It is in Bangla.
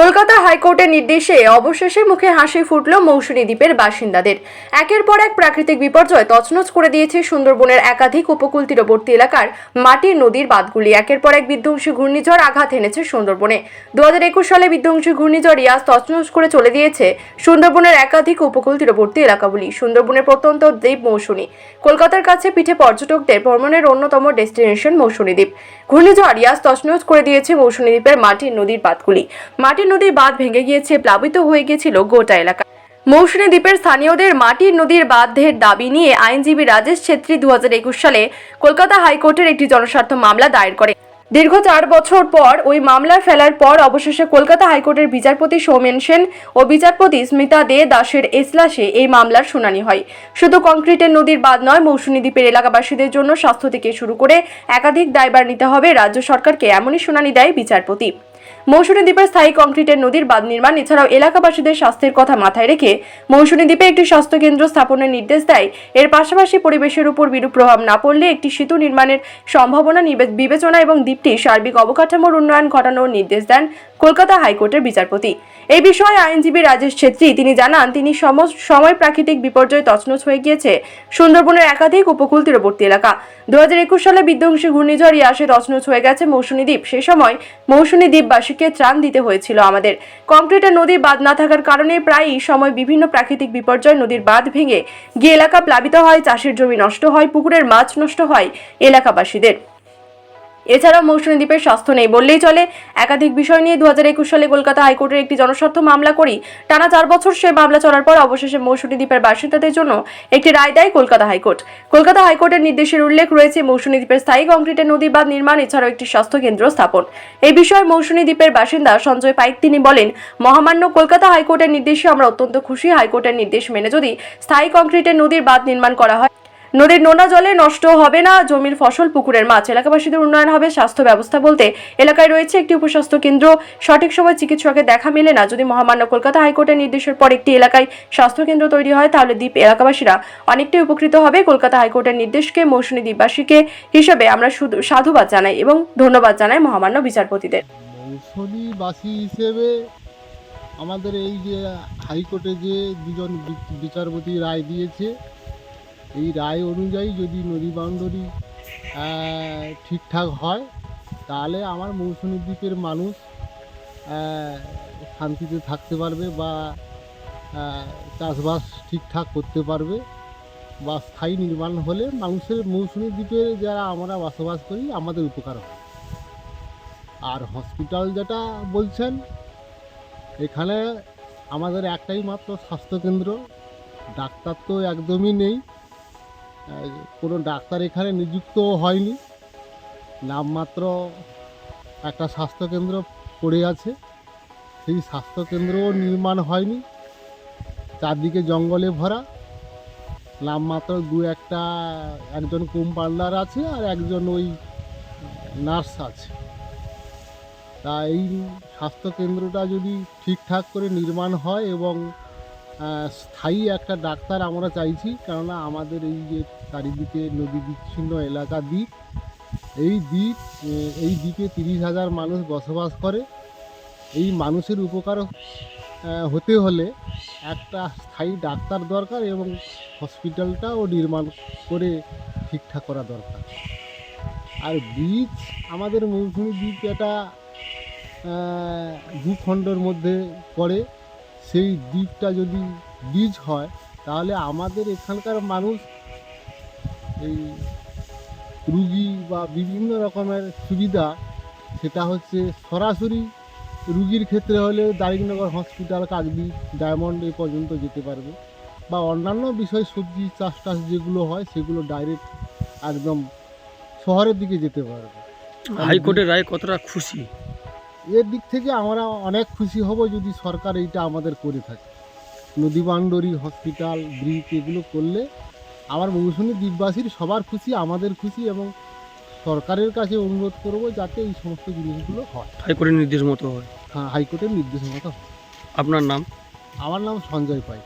কলকাতা হাইকোর্টের নির্দেশে অবশেষে মুখে হাসি ফুটল মৌসুমী দ্বীপের বাসিন্দাদের। একের পর এক প্রাকৃতিক বিপর্যয় তছনছ করে দিয়েছে সুন্দরবনের একাধিক উপকূল তীরবর্তী এলাকার মাটির নদীর বাঁধগুলি। একের পর এক বিধ্বংসী ঘূর্ণিঝড় আঘাত এনেছে সুন্দরবনে। দু হাজার একুশ সালে বিধ্বংসী ঘূর্ণিঝড় ইয়াস তছনছ করে চলে দিয়েছে সুন্দরবনের একাধিক উপকূল তীরবর্তী এলাকাগুলি। সুন্দরবনের প্রত্যন্ত দ্বীপ মৌসুমী। কলকাতার কাছে পিঠে পর্যটকদের ভ্রমণের অন্যতম ডেস্টিনেশন মৌসুমী দ্বীপ। ঘূর্ণিঝড় ইয়াস তছনছ করে দিয়েছে মৌসুমী দ্বীপের মাটির নদীর বাঁধগুলি। মাটির নদীর বাঁধ ভেঙে গিয়েছে, প্লাবিত হয়ে গিয়েছিল গোটা এলাকা। মৌসুমী দ্বীপের স্থানীয়দের মাটির নদীর বাঁধের দাবি নিয়ে আইনজীবী রাজেশ ছেত্রী দু সালে কলকাতা হাইকোর্টের একটি জনস্বার্থ মামলা দায়ের করে। দীর্ঘ চার বছর পর ওই মামলা ফেলার পর অবশেষে কলকাতা হাইকোর্টের বিচারপতি সৌমেন সেন ও বিচারপতি স্মিতা দে দাসের এসলাসে এই মামলার শুনানি হয়। শুধু কংক্রিটের নদীর বাদ নয়, মৌসুমী দ্বীপের এলাকাবাসীদের জন্য স্বাস্থ্য থেকে শুরু করে একাধিক দায়ভার নিতে হবে। রাজ্য সরকারকে এমনই শুনানি দেয় বিচারপতি। মৌসুমী দ্বীপের স্থায়ী কংক্রিটের নদীর বাঁধ নির্মাণ, এছাড়াও এলাকাবাসীদের স্বাস্থ্যের কথা মাথায় রেখে মৌসুমী দ্বীপে একটি স্বাস্থ্য কেন্দ্র স্থাপনের নির্দেশ দেয়। এর পাশাপাশি পরিবেশের উপর বিরূপ প্রভাব না পড়লে একটি সেতু নির্মাণের সম্ভাবনা বিবেচনা এবং দ্বীপটি সার্বিক অবকাঠামোর উন্নয়ন ঘটানোর নির্দেশ দেন কলকাতা হাইকোর্টের বিচারপতি। এই বিষয়ে আইনজীবী রাজেশ ছেত্রী তিনি জানান, তিনি সম- সময় প্রাকৃতিক বিপর্যয় তছনছ হয়ে গিয়েছে সুন্দরবনের একাধিক উপকূল তীরবর্তী এলাকা। দু হাজার একুশ সালে বিধ্বংসী ঘূর্ণিঝড় ইয়াসে তছনছ হয়ে গেছে মৌসুমী দ্বীপ। সেই সময় মৌসুমী দ্বীপবাসীকে ত্রাণ দিতে হয়েছিল আমাদের। কংক্রিটের নদী বাঁধ না থাকার কারণে প্রায়ই সময় বিভিন্ন প্রাকৃতিক বিপর্যয় নদীর বাঁধ ভেঙে গিয়ে এলাকা প্লাবিত হয়, চাষের জমি নষ্ট হয়, পুকুরের মাছ নষ্ট হয় এলাকাবাসীদের। এছাড়াও মৌসুমী দ্বীপের স্বাস্থ্য নেই বললেই চলে। একাধিক বিষয় নিয়ে দুহাজার একুশ সালে কলকাতা হাইকোর্টের একটি জনস্বার্থ মামলা করি। টানা চার বছর সে মামলা চলার পর অবশেষে মৌসুমী দ্বীপের বাসিন্দাদের জন্য একটি রায় দেয় কলকাতা হাইকোর্ট। কলকাতা হাইকোর্টের নির্দেশের উল্লেখ রয়েছে মৌসুমী দ্বীপের স্থায়ী কংক্রিটের নদী বাঁধ নির্মাণ, এছাড়াও একটি স্বাস্থ্য কেন্দ্র স্থাপন। এই বিষয়ে মৌসুমী দ্বীপের বাসিন্দা সঞ্জয় পাইক তিনি বলেন, মহামান্য কলকাতা হাইকোর্টের নির্দেশে আমরা অত্যন্ত খুশি। হাইকোর্টের নির্দেশ মেনে যদি স্থায়ী কংক্রিটের নদীর বাঁধ নির্মাণ করা হয় নদীর নোনা জলে নষ্ট হবে না, জমির ফসল পুকুরের মাছ। এলাকাবাসীদের উন্নয়ন হবে, স্বাস্থ্য ব্যবস্থা বলতে এলাকায় রয়েছে একটি উপস্বাস্থ্য কেন্দ্র। সঠিক সময় চিকিৎসকের দেখা মেলে না, যদি মহামান্য কলকাতা হাইকোর্টের নির্দেশের পর একটি এলাকায় স্বাস্থ্য কেন্দ্র তৈরি হয়, তাহলে দ্বীপ এলাকাবাসীরা অনেকটাই উপকৃত হবে কলকাতা হাইকোর্টের নির্দেশকে, মৌসুমী দ্বীপবাসীকে হিসেবে আমরা শুধু সাধুবাদ জানাই এবং ধন্যবাদ জানাই মহামান্য বিচারপতিদের। হিসেবে আমাদের এই যে হাইকোর্টে যে দুজন বিচারপতি রায় দিয়েছে এই রায় অনুযায়ী যদি নদী বাউন্ডারি ঠিকঠাক হয়, তাহলে আমার মৌসুমী দ্বীপের মানুষ শান্তিতে থাকতে পারবে বা চাষবাস ঠিকঠাক করতে পারবে বা স্থায়ী নির্মাণ হলে মানুষের মৌসুমী দ্বীপে যারা আমরা বসবাস করি, আমাদের উপকার হয় আর হসপিটাল যেটা বলছেন, এখানে আমাদের একটাই মাত্র স্বাস্থ্যকেন্দ্র ডাক্তার তো একদমই নেই। কোনো ডাক্তার এখানে নিযুক্তও হয়নি। নামমাত্র একটা স্বাস্থ্যকেন্দ্র পড়ে আছে। সেই স্বাস্থ্যকেন্দ্রও নির্মাণ হয়নি। চারদিকে জঙ্গলে ভরা। নামমাত্র দু একটা, একজন কম্পাউন্ডার আছে আর একজন ওই নার্স আছে। তা এই স্বাস্থ্যকেন্দ্রটা যদি ঠিকঠাক করে নির্মাণ হয় এবং স্থায়ী একটা ডাক্তার আমরা চাইছি, কেননা আমাদের এই যে চারিদিকে নদী বিচ্ছিন্ন এলাকা দ্বীপ, এই দ্বীপ এই দ্বীপে তিরিশ হাজার মানুষ বসবাস করে। এই মানুষের উপকার হতে হলে একটা স্থায়ী ডাক্তার দরকার এবং হসপিটালটাও নির্মাণ করে ঠিকঠাক করা দরকার। আর বীজ আমাদের মৌসুমী দ্বীপ এটা ভূখণ্ডের মধ্যে পড়ে। সেই দ্বীপটা যদি বীজ হয়, তাহলে আমাদের এখানকার মানুষ এই রুগী বা বিভিন্ন রকমের সুবিধা, সেটা হচ্ছে সরাসরি রুগীর ক্ষেত্রে হলে দারিংনগর হসপিটাল কাকদ্বীপ ডায়মন্ড এ পর্যন্ত যেতে পারবে। বা অন্যান্য বিষয়, সবজি চাষ টাস যেগুলো হয়, সেগুলো ডাইরেক্ট একদম শহরের দিকে যেতে পারবে। হাইকোর্টের রায় কতটা খুশি? এর দিক থেকে আমরা অনেক খুশি হব যদি সরকার এইটা আমাদের করে থাকে। নদী বান্ডরি হসপিটাল ব্রিজ এগুলো করলে আমার মৌসুমী দ্বীপবাসীর সবার খুশি আমাদের খুশি এবং সরকারের কাছে অনুরোধ করব যাতে এই সমস্ত জিনিসগুলো হয়। হাইকোর্টের নির্দেশ মতো হয়? হ্যাঁ হাইকোর্টের নির্দেশ মতো হয়। আপনার নাম? আমার নাম সঞ্জয় পাই